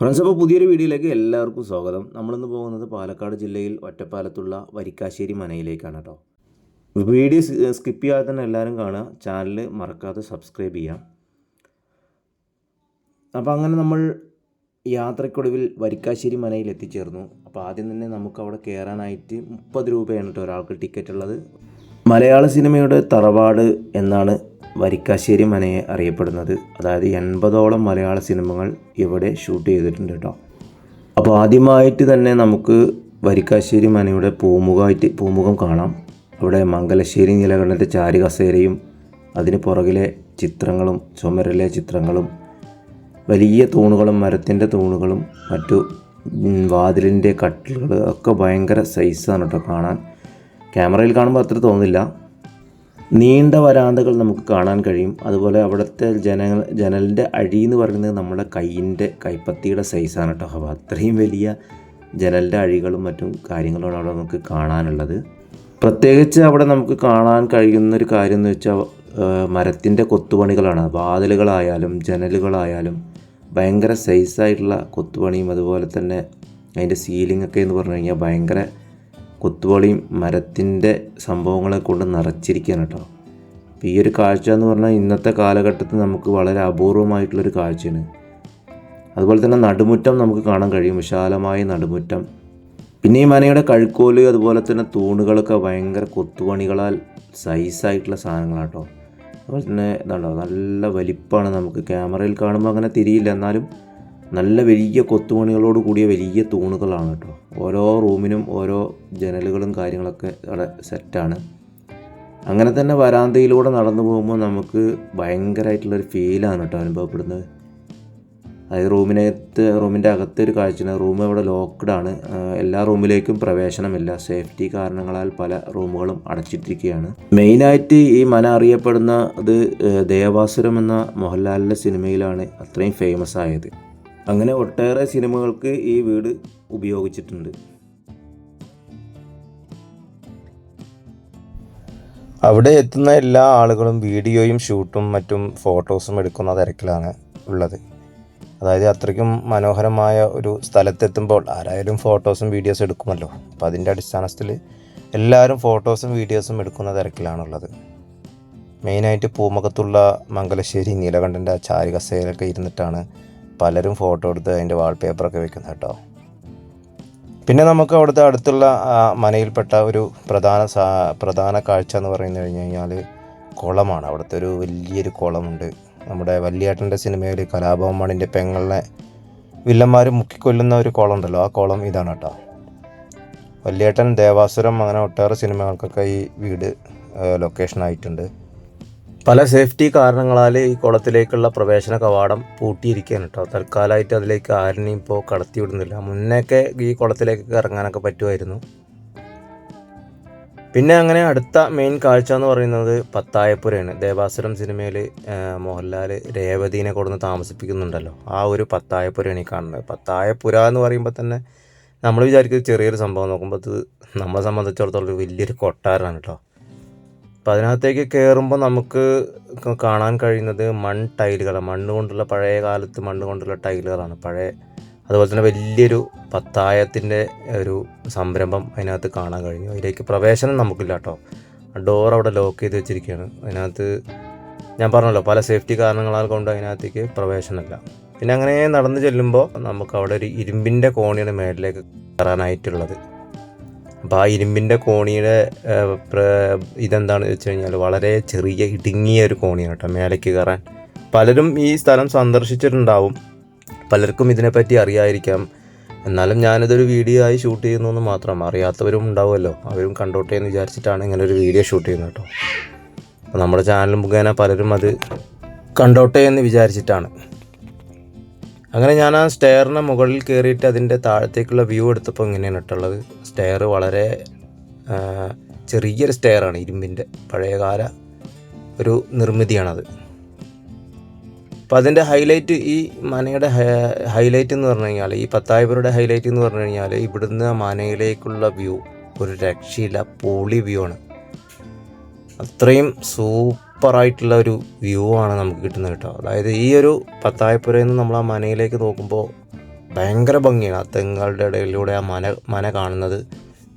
Friends അപ്പോൾ പുതിയൊരു വീഡിയോയിലേക്ക് എല്ലാവർക്കും സ്വാഗതം. നമ്മളിന്ന് പോകുന്നത് പാലക്കാട് ജില്ലയിൽ ഒറ്റപ്പാലത്തുള്ള വരിക്കാശ്ശേരി മനയിലേക്കാണ് കേട്ടോ. വീഡിയോ സ്കിപ്പ് ചെയ്യാതെ തന്നെ എല്ലാവരും കാണുക. ചാനൽ മറക്കാതെ സബ്സ്ക്രൈബ് ചെയ്യാം അപ്പോൾ അങ്ങനെ നമ്മൾ യാത്രയ്ക്കൊടുവിൽ വരിക്കാശ്ശേരി മനയിൽ എത്തിച്ചേർന്നു. അപ്പോൾ ആദ്യം തന്നെ നമുക്ക് അവിടെ കയറാനായിട്ട് മുപ്പത് രൂപയാണ് കേട്ടോ ഒരാൾക്ക് ടിക്കറ്റ് ഉള്ളത് മലയാള സിനിമയുടെ തറവാട് എന്നാണ് വരിക്കാശ്ശേരി മനയെ അറിയപ്പെടുന്നത്. അതായത് എൺപതോളം മലയാള സിനിമകൾ ഇവിടെ ഷൂട്ട് ചെയ്തിട്ടുണ്ട് കേട്ടോ. അപ്പോൾ ആദ്യമായിട്ട് തന്നെ നമുക്ക് വരിക്കാശ്ശേരി മനയുടെ പൂമുഖമായിട്ട് പൂമുഖം കാണാം. അവിടെ മംഗലശ്ശേരി നിലകണ്ഠന്റെ ചാരികസേരയും അതിന് പുറകിലെ ചിത്രങ്ങളും ചുമരിലെ ചിത്രങ്ങളും വലിയ തൂണുകളും മരത്തിന്റെ തൂണുകളും മറ്റു വാതിലിന്റെ കട്ടിലുകൾ ഒക്കെ ഭയങ്കര സൈസാണ് കേട്ടോ കാണാൻ. ക്യാമറയിൽ കാണുമ്പോൾ അത്ര തോന്നില്ല. നീണ്ട വരാന്തകൾ നമുക്ക് കാണാൻ കഴിയും. അതുപോലെ അവിടുത്തെ ജനങ്ങൾ ജനലിന്റെ അഴി എന്ന് പറയുന്നത് നമ്മുടെ കൈയിന്റെ കൈപ്പത്തിയുടെ സൈസാണ് കേട്ടോ അപ്പോൾ അത്രയും വലിയ ജനലിന്റെ അഴികളും മറ്റും കാര്യങ്ങളും അവിടെ നമുക്ക് കാണാനുള്ളത്. പ്രത്യേകിച്ച് അവിടെ നമുക്ക് കാണാൻ കഴിയുന്ന ഒരു കാര്യം എന്ന് വെച്ചാൽ മരത്തിന്റെ കൊത്തുപണികളാണ്. വാതിലുകളായാലും ജനലുകളായാലും ഭയങ്കര സൈസായിട്ടുള്ള കൊത്തുപണിയും അതുപോലെ തന്നെ അതിന്റെ സീലിംഗ് ഒക്കെ എന്ന് പറഞ്ഞു കഴിഞ്ഞാൽ ഭയങ്കര കൊത്തുപണിയും മരത്തിന്റെ സംഭവങ്ങളെ കൊണ്ട് നിറച്ചിരിക്കുകയാണ് കേട്ടോ. അപ്പോൾ ഈ ഒരു കാഴ്ച എന്ന് പറഞ്ഞാൽ ഇന്നത്തെ കാലഘട്ടത്തിൽ നമുക്ക് വളരെ അപൂർവമായിട്ടുള്ളൊരു കാഴ്ചയാണ്. അതുപോലെ തന്നെ നടുമുറ്റം നമുക്ക് കാണാൻ കഴിയും വിശാലമായ നടുമുറ്റം. പിന്നെ ഈ മനയുടെ കഴുക്കോൽ അതുപോലെ തന്നെ തൂണുകളൊക്കെ ഭയങ്കര കൊത്തുപണികളാൽ സൈസായിട്ടുള്ള സാധനങ്ങളാണ് കേട്ടോ. അതുപോലെ തന്നെ എന്താണോ നല്ല വലിപ്പമാണ് നമുക്ക്. ക്യാമറയിൽ കാണുമ്പോൾ അങ്ങനെ തിരിയില്ല. എന്നാലും നല്ല വലിയ കൊത്തുപണികളോട് കൂടിയ വലിയ തൂണുകളാണ് കേട്ടോ. ഓരോ റൂമിനും ഓരോ ജനലുകളും കാര്യങ്ങളൊക്കെ അവിടെ സെറ്റാണ്. അങ്ങനെ തന്നെ വരാന്തയിലൂടെ നടന്നു പോകുമ്പോൾ നമുക്ക് ഭയങ്കരമായിട്ടുള്ളൊരു ഫീലാണ് കേട്ടോ അനുഭവപ്പെടുന്നത്. അതായത് റൂമിനകത്ത് റൂമിന്റെ അകത്തൊരു ഒരു കാഴ്ചയാണ് റൂം അവിടെ ലോക്ക്ഡ് ആണ്. എല്ലാ റൂമിലേക്കും പ്രവേശനമില്ല. സേഫ്റ്റി കാരണങ്ങളാൽ പല റൂമുകളും അടച്ചിട്ടിരിക്കുകയാണ്. മെയിനായിട്ട് ഈ മന അറിയപ്പെടുന്ന അത് ദേവാസുരം എന്ന മോഹൻലാലിന്റെ സിനിമയിലാണ് അത്രയും ഫേമസ് ആയത്. അങ്ങനെ ഒട്ടേറെ സിനിമകൾക്ക് ഈ വീട് ഉപയോഗിച്ചിട്ടുണ്ട്. അവിടെ എത്തുന്ന എല്ലാ ആളുകളും വീഡിയോയും ഷൂട്ടും മറ്റും ഫോട്ടോസും എടുക്കുന്ന തിരക്കിലാണ് ഉള്ളത്. അതായത് അത്രയ്ക്കും മനോഹരമായ ഒരു സ്ഥലത്തെത്തുമ്പോൾ ആരായാലും ഫോട്ടോസും വീഡിയോസും എടുക്കുമല്ലോ. അപ്പോൾ അതിന്റെ അടിസ്ഥാനത്തിൽ എല്ലാവരും ഫോട്ടോസും വീഡിയോസും എടുക്കുന്ന തിരക്കിലാണുള്ളത്. മെയിനായിട്ട് പൂമുഖത്തുള്ള മംഗലശ്ശേരി നീലകണ്ഠന്റെ ചാരികസയിലൊക്കെ ഇരുന്നിട്ടാണ് പലരും ഫോട്ടോ എടുത്ത് അതിന്റെ വാൾപേപ്പറൊക്കെ വെക്കുന്നത് കേട്ടോ. പിന്നെ നമുക്ക് അവിടുത്തെ അടുത്തുള്ള മനയിൽപ്പെട്ട ഒരു പ്രധാന പ്രധാന കാഴ്ച എന്ന് പറയുന്നത് കഴിഞ്ഞ് കഴിഞ്ഞാൽ കുളമാണ്. അവിടുത്തെ ഒരു വലിയൊരു കുളമുണ്ട്. നമ്മുടെ വല്യേട്ടന്റെ സിനിമയിൽ കലാഭവൻ മണിന്റെ പെങ്ങളിനെ വില്ലന്മാർ മുക്കിക്കൊല്ലുന്ന ഒരു കുളം ഉണ്ടല്ലോ ആ കുളം ഇതാണ് കേട്ടോ. വല്യേട്ടൻ ദേവാസുരം അങ്ങനെ ഒട്ടേറെ സിനിമകൾക്കൊക്കെ ഈ വീട് ലൊക്കേഷൻ ആയിട്ടുണ്ട്. പല സേഫ്റ്റി കാരണങ്ങളാൽ ഈ കുളത്തിലേക്കുള്ള പ്രവേശന കവാടം പൂട്ടിയിരിക്കുകയാണ് കേട്ടോ. തൽക്കാലമായിട്ട് അതിലേക്ക് ആരെയും ഇപ്പോൾ കടത്തിവിടുന്നില്ല. മുന്നേക്കെ ഈ കുളത്തിലേക്കൊക്കെ ഇറങ്ങാനൊക്കെ പറ്റുമായിരുന്നു. പിന്നെ അങ്ങനെ അടുത്ത മെയിൻ കാഴ്ച എന്ന് പറയുന്നത് പത്തായപ്പുരയാണ്. ദേവാസുരം സിനിമയിൽ മോഹൻലാൽ രേവതീനെ കൊടുന്ന് താമസിപ്പിക്കുന്നുണ്ടല്ലോ. ആ ഒരു പത്തായപ്പുരയാണ് ഈ കാണുന്നത്. പത്തായപ്പുര എന്ന് പറയുമ്പോൾ തന്നെ നമ്മൾ വിചാരിക്കുന്നത് ചെറിയൊരു സംഭവം. നോക്കുമ്പോൾ അത് നമ്മളെ സംബന്ധിച്ചിടത്തോളം ഒരു വലിയൊരു കൊട്ടാരമാണ് കേട്ടോ. അപ്പോൾ അതിനകത്തേക്ക് കയറുമ്പോൾ നമുക്ക് കാണാൻ കഴിയുന്നത് മൺ ടൈലുകളാണ്. മണ്ണ് കൊണ്ടുള്ള പഴയ കാലത്ത് മണ്ണ് കൊണ്ടുള്ള ടൈലുകളാണ്. പഴയ അതുപോലെ തന്നെ വലിയൊരു പത്തായത്തിന്റെ ഒരു സംരംഭം അതിനകത്ത് കാണാൻ കഴിഞ്ഞു. അതിലേക്ക് പ്രവേശനം നമുക്കില്ല കേട്ടോ. ഡോർ അവിടെ ലോക്ക് ചെയ്ത് വെച്ചിരിക്കുകയാണ്. അതിനകത്ത് ഞാൻ പറഞ്ഞല്ലോ പല സേഫ്റ്റി കാരണങ്ങളാൽ കൊണ്ട് അതിനകത്തേക്ക് പ്രവേശനമില്ല. പിന്നെ അങ്ങനെ നടന്നു ചെല്ലുമ്പോൾ നമുക്ക് അവിടെ ഒരു ഇരുമ്പിന്റെ കോണിയാണ് മേളിലേക്ക് കയറാനായിട്ടുള്ളത് അപ്പോൾ ആ ഇരുമ്പിന്റെ കോണിയുടെ ഇതെന്താണെന്ന് വെച്ച് കഴിഞ്ഞാൽ വളരെ ചെറിയ ഇടുങ്ങിയ ഒരു കോണിയാണ് കേട്ടോ മേലേക്ക് കയറാൻ. പലരും ഈ സ്ഥലം സന്ദർശിച്ചിട്ടുണ്ടാവും. പലർക്കും ഇതിനെപ്പറ്റി അറിയായിരിക്കാം. എന്നാലും ഞാനിതൊരു വീഡിയോ ആയി ഷൂട്ട് ചെയ്യുന്നു എന്ന് മാത്രം അറിയാത്തവരും ഉണ്ടാവുമല്ലോ. അവരും കണ്ടോട്ടെ എന്ന് വിചാരിച്ചിട്ടാണ് ഇങ്ങനെ ഒരു വീഡിയോ ഷൂട്ട് ചെയ്യുന്നത് കേട്ടോ. അപ്പോൾ നമ്മുടെ ചാനൽ മുഖേന പലരും അത് കണ്ടോട്ടെ എന്ന് വിചാരിച്ചിട്ടാണ്. അങ്ങനെ ഞാൻ ആ സ്റ്റെയറിന് മുകളിൽ കയറിയിട്ട് അതിന്റെ താഴത്തേക്കുള്ള വ്യൂ എടുത്തപ്പോൾ ഇങ്ങനെയാണ് ഇട്ടുള്ളത് സ്റ്റെയർ വളരെ ചെറിയൊരു സ്റ്റെയറാണ് ഇരുമ്പിന്റെ പഴയകാല ഒരു നിർമ്മിതിയാണത്. അപ്പോൾ അതിന്റെ ഹൈലൈറ്റ് ഈ മനയുടെ ഹൈലൈറ്റ് എന്ന് പറഞ്ഞു കഴിഞ്ഞാൽ ഈ പത്തായപുരയുടെ ഹൈലൈറ്റ് എന്ന് പറഞ്ഞു കഴിഞ്ഞാൽ ഇവിടുന്ന് മനയിലേക്കുള്ള വ്യൂ ഒരു രക്ഷയില്ല പോളി വ്യൂ ആണ്. അത്രയും സൂപ്പറായിട്ടുള്ള ഒരു വ്യൂ ആണ് നമുക്ക് കിട്ടുന്നത് കേട്ടോ. അതായത് ഈ ഒരു പത്തായപ്പുരയിൽ നിന്ന് നമ്മൾ ആ മനയിലേക്ക് നോക്കുമ്പോൾ ഭയങ്കര ഭംഗിയാണ്. ആ തെങ്ങുകളുടെ ഇടയിലൂടെ ആ മന മന കാണുന്നത്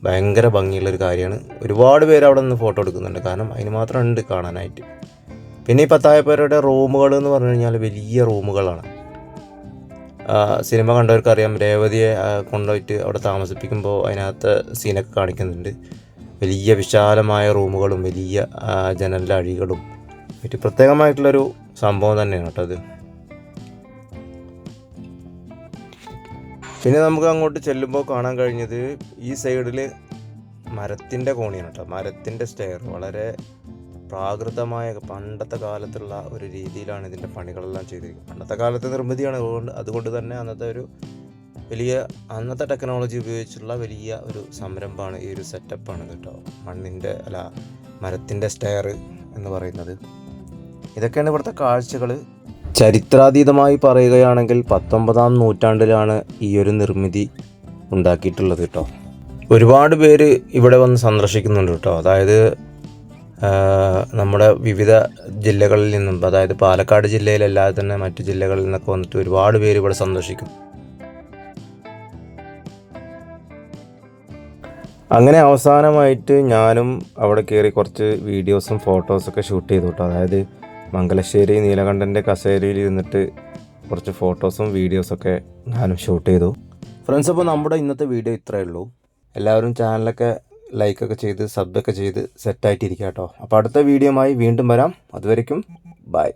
ഭയങ്കര ഭംഗിയുള്ളൊരു കാര്യമാണ്. ഒരുപാട് പേര് അവിടെ നിന്ന് ഫോട്ടോ എടുക്കുന്നുണ്ട്. കാരണം അതിന് മാത്രം ഉണ്ട് കാണാനായിട്ട്. പിന്നെ ഈ പത്തായപ്പുരയുടെ റൂമുകൾ എന്ന് പറഞ്ഞു കഴിഞ്ഞാൽ വലിയ റൂമുകളാണ്. സിനിമ കണ്ടവർക്കറിയാം. രേവതിയെ കൊണ്ടുപോയിട്ട് അവിടെ താമസിപ്പിക്കുമ്പോൾ അതിനകത്ത് സീനൊക്കെ കാണിക്കുന്നുണ്ട്. വലിയ വിശാലമായ റൂമുകളും വലിയ അഴികളും ഒരു പ്രത്യേകമായിട്ടുള്ളൊരു സംഭവം തന്നെയാണ് കേട്ടോ അത്. പിന്നെ നമുക്ക് അങ്ങോട്ട് ചെല്ലുമ്പോൾ കാണാൻ കഴിഞ്ഞത് ഈ സൈഡിൽ മരത്തിന്റെ കോണിയാണ് കേട്ടോ. മരത്തിന്റെ സ്റ്റെയർ വളരെ പ്രാകൃതമായ പണ്ടത്തെ കാലത്തുള്ള ഒരു രീതിയിലാണ് ഇതിന്റെ പണികളെല്ലാം ചെയ്തിരിക്കുന്നത്. പണ്ടത്തെ കാലത്തെ നിർമ്മിതിയാണ് അതുകൊണ്ട് അതുകൊണ്ട് തന്നെ അന്നത്തെ ഒരു വലിയ അന്നത്തെ ടെക്നോളജി ഉപയോഗിച്ചുള്ള വലിയ ഒരു സംരംഭമാണ് ഈ ഒരു സെറ്റപ്പാണ് കേട്ടോ. മണ്ണിന്റെ അല്ല മരത്തിന്റെ സ്റ്റെയർ എന്ന് പറയുന്നത്. ഇതൊക്കെയാണ് ഇവിടുത്തെ കാഴ്ചകൾ. ചരിത്രാതീതമായി പറയുകയാണെങ്കിൽ പത്തൊമ്പതാം നൂറ്റാണ്ടിലാണ് ഈ ഒരു നിർമ്മിതി ഉണ്ടാക്കിയിട്ടുള്ളത് കേട്ടോ. ഒരുപാട് പേര് ഇവിടെ വന്ന് സന്ദർശിക്കുന്നുണ്ട് കേട്ടോ. അതായത് നമ്മുടെ വിവിധ ജില്ലകളിൽ നിന്നും അതായത് പാലക്കാട് ജില്ലയിലല്ലാതെ തന്നെ മറ്റു ജില്ലകളിൽ നിന്നൊക്കെ വന്നിട്ട് ഒരുപാട് പേര് ഇവിടെ സന്ദർശിക്കും. അങ്ങനെ അവസാനമായിട്ട് ഞാനും അവിടെ കയറി കുറച്ച് വീഡിയോസും ഫോട്ടോസൊക്കെ ഷൂട്ട് ചെയ്തു കേട്ടോ അതായത് മംഗലശ്ശേരി നീലകണ്ഠന്റെ കസേരയിൽ ഇരുന്നിട്ട് കുറച്ച് ഫോട്ടോസും വീഡിയോസൊക്കെ ഞാനും ഷൂട്ട് ചെയ്തു. ഫ്രണ്ട്സ് അപ്പോൾ നമ്മുടെ ഇന്നത്തെ വീഡിയോ ഇത്രയേ ഉള്ളൂ. എല്ലാവരും ചാനലൊക്കെ ലൈക്കൊക്കെ ചെയ്ത് സബ്ബൊക്കെ ചെയ്ത് സെറ്റായിട്ടിരിക്കുക കേട്ടോ അപ്പോൾ അടുത്ത വീഡിയോയുമായി വീണ്ടും വരാം. അതുവരയ്ക്കും ബൈ